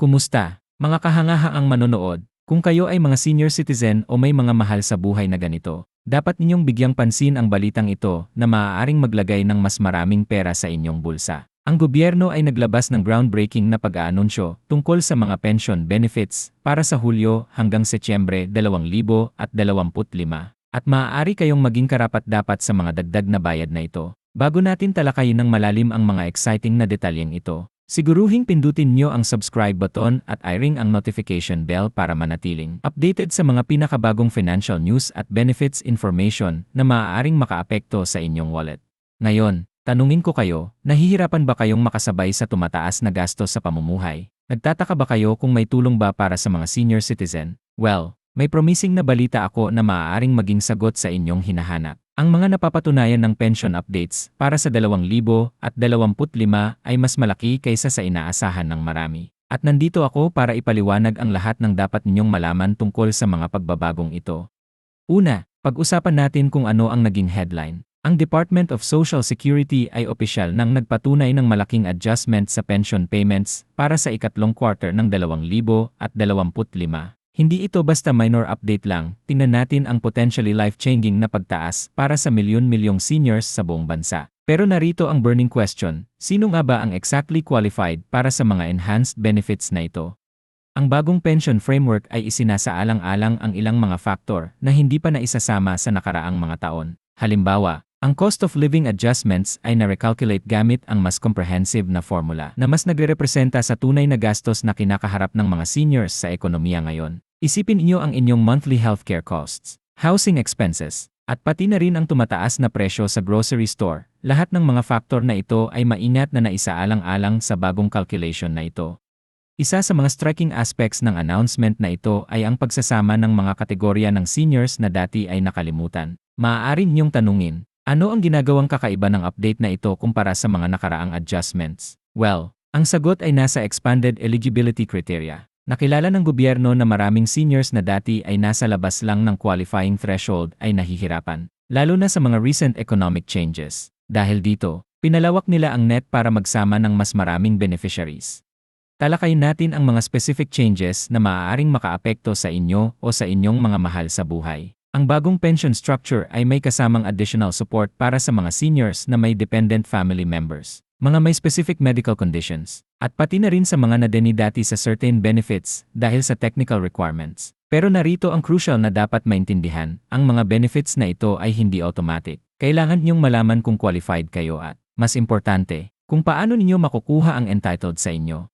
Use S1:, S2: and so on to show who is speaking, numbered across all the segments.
S1: Kumusta? Mga kahangahaang manonood, kung kayo ay mga senior citizen o may mga mahal sa buhay na ganito, dapat ninyong bigyang pansin ang balitang ito na maaaring maglagay ng mas maraming pera sa inyong bulsa. Ang gobyerno ay naglabas ng groundbreaking na pag-aanunsyo tungkol sa mga pension benefits para sa Hulyo hanggang Setyembre 2025 at maaari kayong maging karapat-dapat sa mga dagdag na bayad na ito. Bago natin talakayin ng malalim ang mga exciting na detalyeng ito, Siguruhing pindutin nyo ang subscribe button at i-ring ang notification bell para manatiling updated sa mga pinakabagong financial news at benefits information na maaaring makaapekto sa inyong wallet. Ngayon, tanungin ko kayo, nahihirapan ba kayong makasabay sa tumataas na gastos sa pamumuhay? Nagtataka ba kayo kung may tulong ba para sa mga senior citizen? Well, may promising na balita ako na maaaring maging sagot sa inyong hinahanap. Ang mga napapatunayan ng pension updates para sa 2025 ay mas malaki kaysa sa inaasahan ng marami. At nandito ako para ipaliwanag ang lahat ng dapat ninyong malaman tungkol sa mga pagbabagong ito. Una, pag-usapan natin kung ano ang naging headline. Ang Department of Social Security ay opisyal nang nagpatunay ng malaking adjustment sa pension payments para sa ikatlong quarter ng 2025. Hindi ito basta minor update lang, tingnan natin ang potentially life-changing na pagtaas para sa milyon-milyong seniors sa buong bansa. Pero narito ang burning question, sino nga ba ang exactly qualified para sa mga enhanced benefits na ito? Ang bagong pension framework ay isinasaalang-alang ang ilang mga faktor na hindi pa naisasama sa nakaraang mga taon. Halimbawa, ang cost of living adjustments ay na-recalculate gamit ang mas comprehensive na formula na mas nagre-representa sa tunay na gastos na kinakaharap ng mga seniors sa ekonomiya ngayon. Isipin niyo ang inyong monthly healthcare costs, housing expenses, at pati na rin ang tumataas na presyo sa grocery store. Lahat ng mga faktor na ito ay maingat na naisaalang-alang sa bagong calculation na ito. Isa sa mga striking aspects ng announcement na ito ay ang pagsasama ng mga kategorya ng seniors na dati ay nakalimutan. Maaari niyong tanungin, ano ang ginagawang kakaiba ng update na ito kumpara sa mga nakaraang adjustments? Well, ang sagot ay nasa expanded eligibility criteria. Nakilala ng gobyerno na maraming seniors na dati ay nasa labas lang ng qualifying threshold ay nahihirapan, lalo na sa mga recent economic changes. Dahil dito, pinalawak nila ang net para magsama ng mas maraming beneficiaries. Talakayin natin ang mga specific changes na maaaring makaapekto sa inyo o sa inyong mga mahal sa buhay. Ang bagong pension structure ay may kasamang additional support para sa mga seniors na may dependent family members mga may specific medical conditions, at pati na rin sa mga nadeni dati sa certain benefits dahil sa technical requirements. Pero narito ang crucial na dapat maintindihan, ang mga benefits na ito ay hindi automatic. Kailangan niyong malaman kung qualified kayo at, mas importante, kung paano ninyo makukuha ang entitled sa inyo.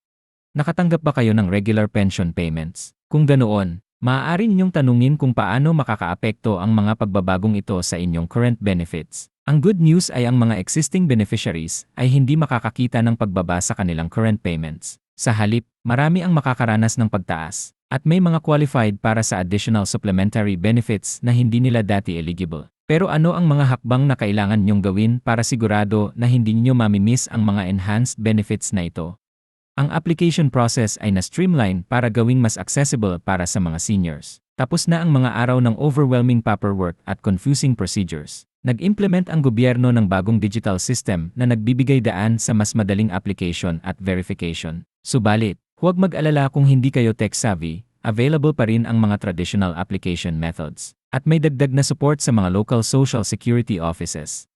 S1: Nakatanggap ba kayo ng regular pension payments? Kung ganoon, maaari ninyong tanungin kung paano makakaapekto ang mga pagbabagong ito sa inyong current benefits. Ang good news ay ang mga existing beneficiaries ay hindi makakakita ng pagbaba sa kanilang current payments. Sa halip, marami ang makakaranas ng pagtaas, at may mga qualified para sa additional supplementary benefits na hindi nila dati eligible. Pero ano ang mga hakbang na kailangan nyong gawin para sigurado na hindi nyo mamimiss ang mga enhanced benefits na ito? Ang application process ay na-streamline para gawing mas accessible para sa mga seniors. Tapos na ang mga araw ng overwhelming paperwork at confusing procedures. Nag-implement ang gobyerno ng bagong digital system na nagbibigay daan sa mas madaling application at verification. Subalit, huwag mag-alala kung hindi kayo tech-savvy, available pa rin ang mga traditional application methods. At may dagdag na support sa mga local social security offices.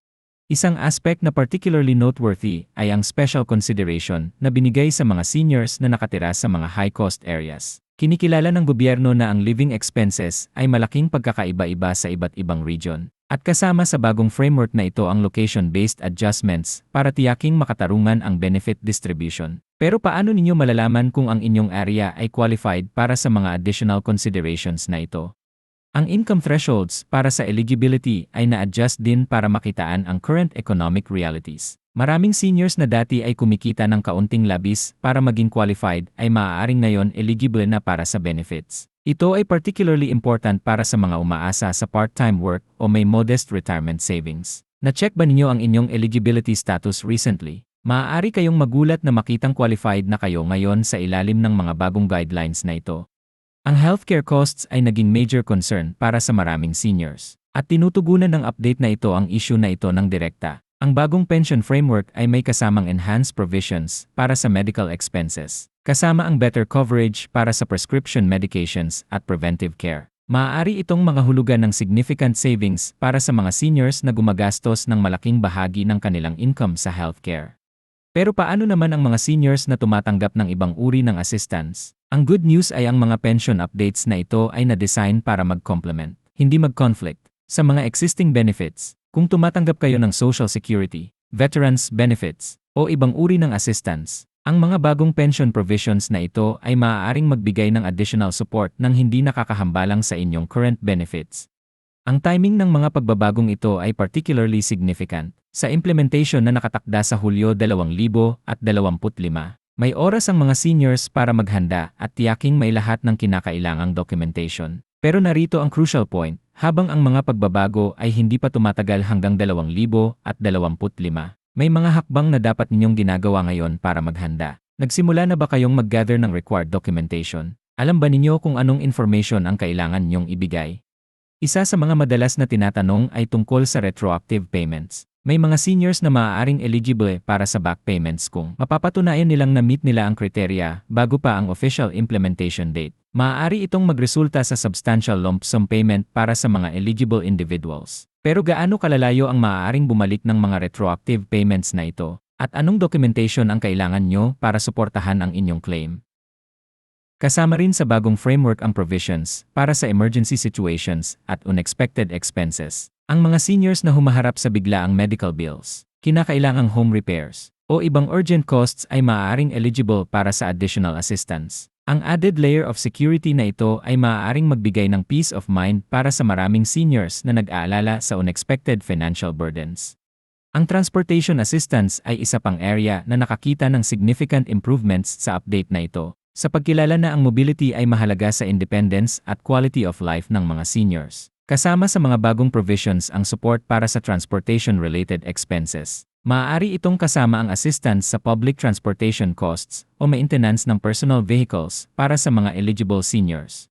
S1: Isang aspect na particularly noteworthy ay ang special consideration na binigay sa mga seniors na nakatira sa mga high-cost areas. Kinikilala ng gobyerno na ang living expenses ay malaking pagkakaiba-iba sa iba't ibang region at kasama sa bagong framework na ito ang location-based adjustments para tiyaking makatarungan ang benefit distribution. Pero paano ninyo malalaman kung ang inyong area ay qualified para sa mga additional considerations na ito? Ang income thresholds para sa eligibility ay na-adjust din para makitaan ang current economic realities. Maraming seniors na dati ay kumikita ng kaunting labis para maging qualified ay maaaring ngayon eligible na para sa benefits. Ito ay particularly important para sa mga umaasa sa part-time work o may modest retirement savings. Na-check ba ninyo ang inyong eligibility status recently? Maaari kayong magulat na makitang qualified na kayo ngayon sa ilalim ng mga bagong guidelines na ito. Ang healthcare costs ay naging major concern para sa maraming seniors. At tinutugunan ng update na ito ang issue na ito ng direkta. Ang bagong pension framework ay may kasamang enhanced provisions para sa medical expenses. kasama ang better coverage para sa prescription medications at preventive care. Maaari itong mga hulugan ng significant savings para sa mga seniors na gumagastos ng malaking bahagi ng kanilang income sa healthcare. Pero paano naman ang mga seniors na tumatanggap ng ibang uri ng assistance? Ang good news ay ang mga pension updates na ito ay na-design para mag-complement, hindi mag-conflict, sa mga existing benefits. Kung tumatanggap kayo ng Social Security, Veterans Benefits, o ibang uri ng assistance, ang mga bagong pension provisions na ito ay maaaring magbigay ng additional support nang hindi nakakahambalang sa inyong current benefits. Ang timing ng mga pagbabagong ito ay particularly significant. Sa implementation na nakatakda sa Hulyo 2025, may oras ang mga seniors para maghanda at tiyaking may lahat ng kinakailangang documentation. Pero narito ang crucial point, habang ang mga pagbabago ay hindi pa tumatagal hanggang 2025, may mga hakbang na dapat ninyong ginagawa ngayon para maghanda. Nagsimula na ba kayong mag-gather ng required documentation? Alam ba ninyo kung anong information ang kailangan ninyong ibigay? Isa sa mga madalas na tinatanong ay tungkol sa retroactive payments. May mga seniors na maaaring eligible para sa back payments kung mapapatunayan nilang na-meet nila ang kriteria bago pa ang official implementation date. Maaari itong magresulta sa substantial lump sum payment para sa mga eligible individuals. Pero gaano kalalayo ang maaaring bumalik ng mga retroactive payments na ito? At anong documentation ang kailangan nyo para suportahan ang inyong claim? Kasama rin sa bagong framework ang provisions para sa emergency situations at unexpected expenses. Ang mga seniors na humaharap sa biglaang medical bills, kinakailangang home repairs, o ibang urgent costs ay maaaring eligible para sa additional assistance. Ang added layer of security na ito ay maaaring magbigay ng peace of mind para sa maraming seniors na nag-aalala sa unexpected financial burdens. Ang transportation assistance ay isa pang area na nakakita ng significant improvements sa update na ito, sa pagkilala na ang mobility ay mahalaga sa independence at quality of life ng mga seniors. Kasama sa mga bagong provisions ang support para sa transportation-related expenses. Maaari itong kasama ang assistance sa public transportation costs o maintenance ng personal vehicles para sa mga eligible seniors.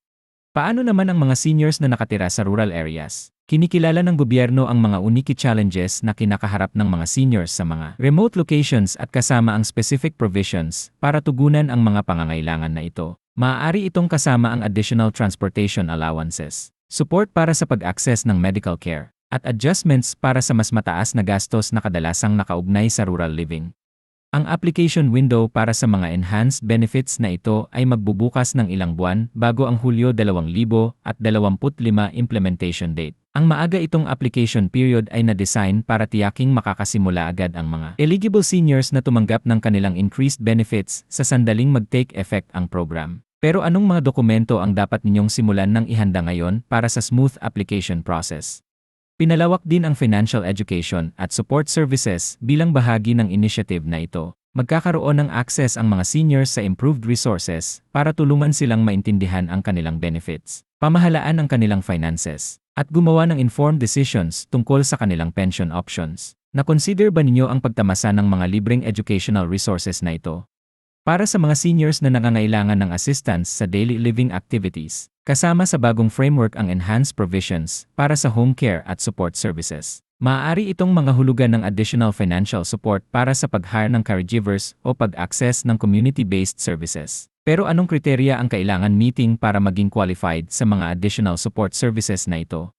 S1: Paano naman ang mga seniors na nakatira sa rural areas? Kinikilala ng gobyerno ang mga unique challenges na kinakaharap ng mga seniors sa mga remote locations at kasama ang specific provisions para tugunan ang mga pangangailangan na ito. Maaari itong kasama ang additional transportation allowances, support para sa pag-access ng medical care, at adjustments para sa mas mataas na gastos na kadalasang nakaugnay sa rural living. Ang application window para sa mga enhanced benefits na ito ay magbubukas ng ilang buwan bago ang Hulyo 2025 implementation date. Ang maaga itong application period ay na-design para tiyaking makakasimula agad ang mga eligible seniors na tumanggap ng kanilang increased benefits sa sandaling mag-take effect ang program. Pero anong mga dokumento ang dapat ninyong simulan ng ihanda ngayon para sa smooth application process? Pinalawak din ang financial education at support services bilang bahagi ng initiative na ito. Magkakaroon ng access ang mga seniors sa improved resources para tulungan silang maintindihan ang kanilang benefits, pamahalaan ang kanilang finances, at gumawa ng informed decisions tungkol sa kanilang pension options. Na-consider ba ninyo ang pagtamasa ng mga libreng educational resources na ito? Para sa mga seniors na nangangailangan ng assistance sa daily living activities, Kasama sa bagong framework ang enhanced provisions para sa home care at support services. Maaari itong mga hulugan ng additional financial support para sa pag-hire ng caregivers o pag-access ng community-based services. Pero anong kriteria ang kailangan meeting para maging qualified sa mga additional support services na ito?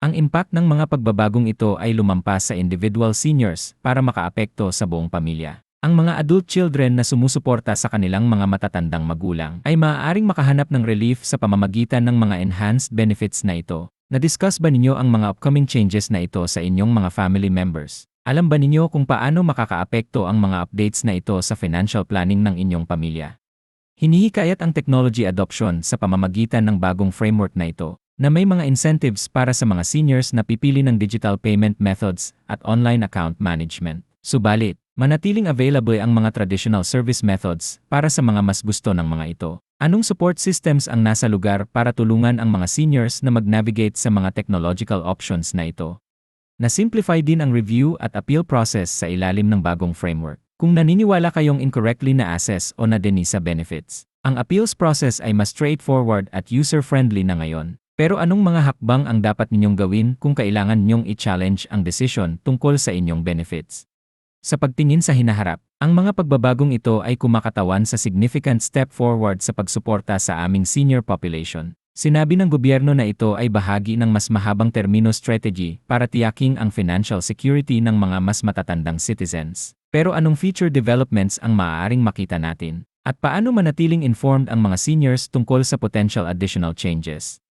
S1: Ang impact ng mga pagbabagong ito ay lumampas sa individual seniors para makaapekto sa buong pamilya. Ang mga adult children na sumusuporta sa kanilang mga matatandang magulang ay maaaring makahanap ng relief sa pamamagitan ng mga enhanced benefits na ito. Na-discuss ba ninyo ang mga upcoming changes na ito sa inyong mga family members? Alam ba ninyo kung paano makakaapekto ang mga updates na ito sa financial planning ng inyong pamilya? Hinihikayat ang technology adoption sa pamamagitan ng bagong framework na ito, na may mga incentives para sa mga seniors na pipili ng digital payment methods at online account management. Subalit, Manatiling available ang mga traditional service methods para sa mga mas gusto ng mga ito. Anong support systems ang nasa lugar para tulungan ang mga seniors na mag-navigate sa mga technological options na ito? Na-simplify din ang review at appeal process sa ilalim ng bagong framework. Kung naniniwala kayong incorrectly na-assess o na-deny sa benefits, ang appeals process ay mas straightforward at user-friendly na ngayon. Pero anong mga hakbang ang dapat ninyong gawin kung kailangan ninyong i-challenge ang decision tungkol sa inyong benefits? Sa pagtingin sa hinaharap, ang mga pagbabagong ito ay kumakatawan sa significant step forward sa pagsuporta sa aming senior population. Sinabi ng gobyerno na ito ay bahagi ng mas mahabang termino strategy para tiyaking ang financial security ng mga mas matatandang citizens. Pero anong future developments ang maaaring makita natin? At paano manatiling informed ang mga seniors tungkol sa potential additional changes?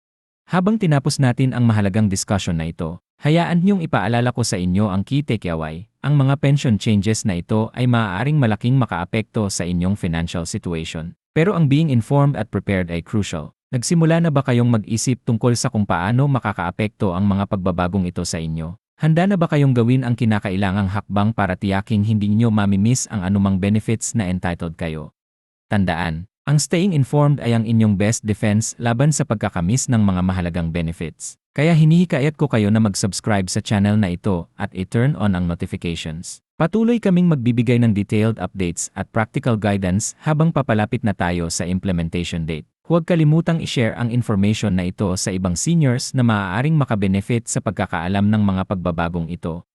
S1: Habang tinapos natin ang mahalagang discussion na ito, hayaan niyong ipaalala ko sa inyo ang key takeaway. Ang mga pension changes na ito ay maaaring malaking makaapekto sa inyong financial situation. Pero ang being informed at prepared ay crucial. Nagsimula na ba kayong mag-isip tungkol sa kung paano makakaapekto ang mga pagbabagong ito sa inyo? Handa na ba kayong gawin ang kinakailangang hakbang para tiyaking hindi nyo mamimiss ang anumang benefits na entitled kayo? Tandaan, ang staying informed ay ang inyong best defense laban sa pagkakamis ng mga mahalagang benefits. Kaya hinihikayat ko kayo na mag-subscribe sa channel na ito at i-turn on ang notifications. Patuloy kaming magbibigay ng detailed updates at practical guidance habang papalapit na tayo sa implementation date. Huwag kalimutang i-share ang information na ito sa ibang seniors na maaaring makabenefit sa pagkakaalam ng mga pagbabagong ito.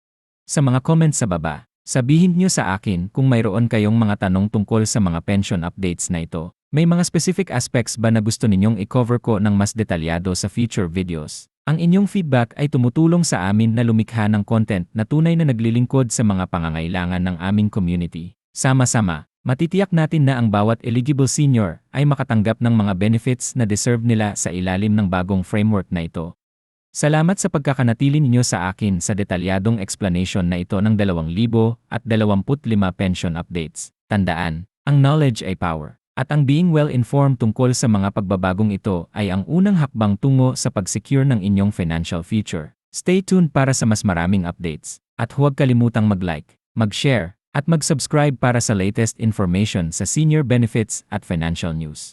S1: Sa mga comments sa baba, sabihin niyo sa akin kung mayroon kayong mga tanong tungkol sa mga pension updates na ito. May mga specific aspects ba na gusto ninyong i-cover ko ng mas detalyado sa future videos? Ang inyong feedback ay tumutulong sa amin na lumikha ng content na tunay na naglilingkod sa mga pangangailangan ng aming community. Sama-sama, matitiyak natin na ang bawat eligible senior ay makatanggap ng mga benefits na deserve nila sa ilalim ng bagong framework na ito. Salamat sa pagkakanatili ninyo sa akin sa detalyadong explanation na ito ng 2025 pension updates. Tandaan, ang knowledge ay power. At ang being well-informed tungkol sa mga pagbabagong ito ay ang unang hakbang tungo sa pag-secure ng inyong financial future. Stay tuned para sa mas maraming updates. At huwag kalimutang mag-like, mag-share, at mag-subscribe para sa latest information sa senior benefits at financial news.